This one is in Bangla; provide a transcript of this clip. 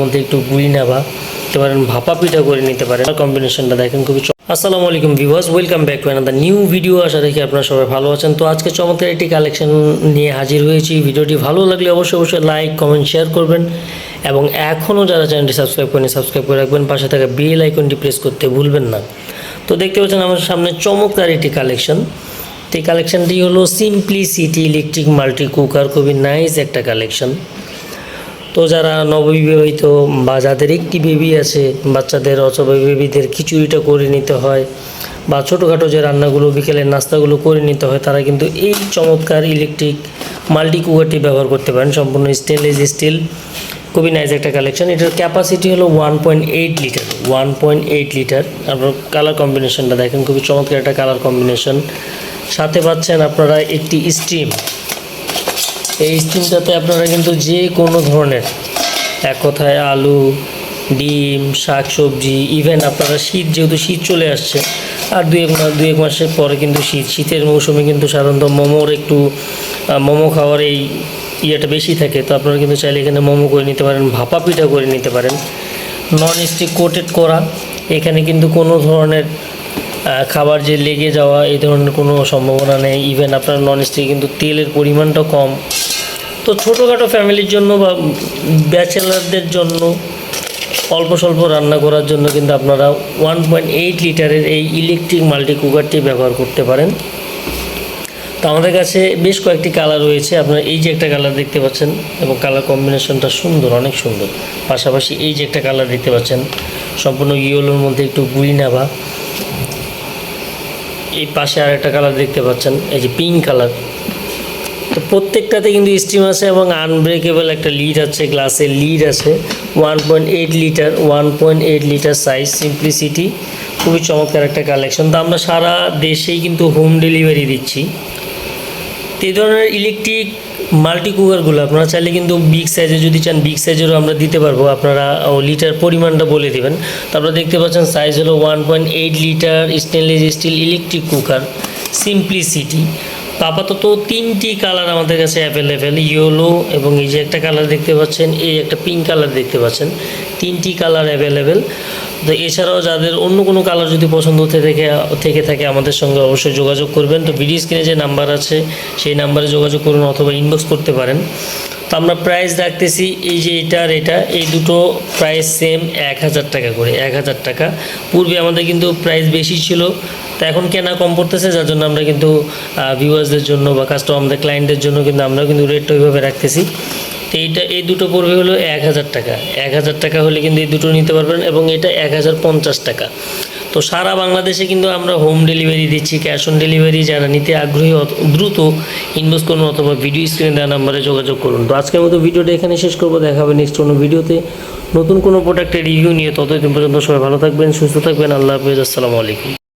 মধ্যে একটু গুড়ি নেবা নিতে পারেন ভাপা পিঠা করে নিতে পারেন কম্বিনেশনটা দেখেন খুবই আসসালামু আলাইকুম viewers welcome back to another new video আশা রাখি আপনারা সবাই ভালো আছেন। তো আজকে চমৎকার একটি কালেকশন নিয়ে হাজির হয়েছি। ভিডিওটি ভালো লাগলে অবশ্যই অবশ্যই লাইক কমেন্ট শেয়ার করবেন। এবং এখনও যারা চ্যানেলটি সাবস্ক্রাইব করেনি সাবস্ক্রাইব করে রাখবেন। পাশে থাকা বেল আইকনটি প্রেস করতে ভুলবেন না। তো দেখতে পাচ্ছেন আমার সামনে চমৎকার একটি কালেকশন তো এই কালেকশনটি হলো সিম্পলিসিটি ইলেকট্রিক মাল্টি কুকার খুবই নাইস একটা কালেকশন তো যারা নববিবাহিত বা যাদের একটি বেবি আছে, বাচ্চাদের অথবা বেবিদের খিচুড়িটা করে নিতে হয় বা ছোটোখাটো যে রান্নাগুলো, বিকেলের নাস্তাগুলো করে নিতে হয়, তারা কিন্তু এই চমৎকার ইলেকট্রিক মাল্টি কুকারটি ব্যবহার করতে পারেন। সম্পূর্ণ স্টেনলেস স্টিল খুবই নাইস একটা কালেকশন এটার ক্যাপাসিটি হলো one point eight litre one point eight litre আপনার কালার কম্বিনেশনটা দেখেন, খুবই চমৎকার একটা কালার কম্বিনেশন সাথে পাচ্ছেন আপনারা একটি স্টিম এই স্টিমটাতে আপনারা কিন্তু যে কোনো ধরনের, এক কথায় আলু, ডিম শাক সবজি ইভেন আপনারা শীত যেহেতু শীত চলে আসছে, আর দু এক মাস দু এক মাসের পরে কিন্তু শীত, শীতের মৌসুমে কিন্তু সাধারণত মোমোর একটু মোমো খাওয়ার এই ইয়েটা বেশি থাকে, তো আপনারা কিন্তু চাইলে এখানে মোমো করে নিতে পারেন, ভাপা পিঠা করে নিতে পারেন নন স্টিক কোটেড করা, এখানে কিন্তু কোনো ধরনের খাবার যে লেগে যাওয়া, এই ধরনের কোনো সম্ভাবনা নেই। ইভেন আপনার নন স্টিক কিন্তু তেলের পরিমাণটা কম। তো ছোটোখাটো ফ্যামিলির জন্য বা ব্যাচেলারদের জন্য অল্প স্বল্প রান্না করার জন্য কিন্তু আপনারা ওয়ান পয়েন্ট এইট লিটারের এই ইলেকট্রিক মাল্টি কুকারটি ব্যবহার করতে পারেন। তো আমাদের কাছে বেশ কয়েকটি কালার রয়েছে। আপনারা এই যে একটা কালার দেখতে পাচ্ছেন এবং কালার কম্বিনেশনটা সুন্দর, অনেক সুন্দর। পাশাপাশি এই যে একটা কালার দেখতে পাচ্ছেন, সম্পূর্ণ ইয়েলোর মধ্যে একটু গুড়ি নেভা এই পাশে আর একটা কালার দেখতে পাচ্ছেন, এই যে পিঙ্ক কালার তো প্রত্যেকটাতে কিন্তু স্টিম আছে এবং আনব্রেকেবল একটা লিড আছে গ্লাসের লিড আছে। One point eight litre one point eight litre size simplicity খুবই চমৎকার একটা কালেকশন তো আমরা সারা দেশেই কিন্তু হোম ডেলিভারি দিচ্ছি। এই ধরনের ইলেকট্রিক মাল্টি কুকারগুলো আপনারা চাইলে কিন্তু বিগ সাইজে যদি চান বিগ সাইজেরও আমরা দিতে পারব। আপনারা লিটার পরিমাণটা বলে দেবেন। তারপরে দেখতে পাচ্ছেন সাইজ হলো one point eight litre stainless steel electric cooker simplicity তো আপাতত তিনটি কালার আমাদের কাছে অ্যাভেলেবেল ইয়েলো এবং এই যে একটা কালার দেখতে পাচ্ছেন, এই একটা পিঙ্ক কালার দেখতে পাচ্ছেন, তিনটি কালার অ্যাভেলেবেল তো এছাড়াও যাদের অন্য কোনো কালার যদি পছন্দ থেকে থেকে থাকে আমাদের সঙ্গে অবশ্যই যোগাযোগ করবেন। তো ভিডিও স্ক্রিনে যে নাম্বার আছে, সেই নাম্বারে যোগাযোগ করুন অথবা ইনবক্স করতে পারেন। তো আমরা প্রাইস রাখতেছি, এই যে এটা আর এটা, এই দুটো প্রাইস সেম এক হাজার টাকা করে, এক হাজার টাকা। পূর্বে আমাদের কিন্তু প্রাইস বেশি ছিল তো এখন কেনা কম পড়তেছে, যার জন্য আমরা কিন্তু ভিউয়ার্সদের জন্য বা কাস্টমার আমাদের ক্লায়েন্টদের জন্য কিন্তু আমরা কিন্তু রেটটা ওইভাবে রাখতেছি। তো এইটা, এই দুটো পড়বে হলো এক হাজার টাকা। এক হাজার টাকা হলে কিন্তু এই দুটো নিতে পারবেন এবং এটা এক হাজার পঞ্চাশ টাকা। তো সারা বাংলাদেশে কিন্তু আমরা হোম ডেলিভারি দিচ্ছি ক্যাশ অন ডেলিভারি যারা নিতে আগ্রহী দ্রুত ইনভেস্ট করুন অথবা ভিডিও স্ক্রিনে দেওয়া নাম্বারে যোগাযোগ করুন। তো আজকের মতো ভিডিওটা এখানে শেষ করব, দেখা হবে নেক্সট কোনো ভিডিওতে। নতুন কোনো প্রোডাক্টের রিভিউ নিয়ে ততদিন পর্যন্ত সবাই ভালো থাকবেন, সুস্থ থাকবেন, আল্লাহ হাফিজ, আসসালামু আলাইকুম।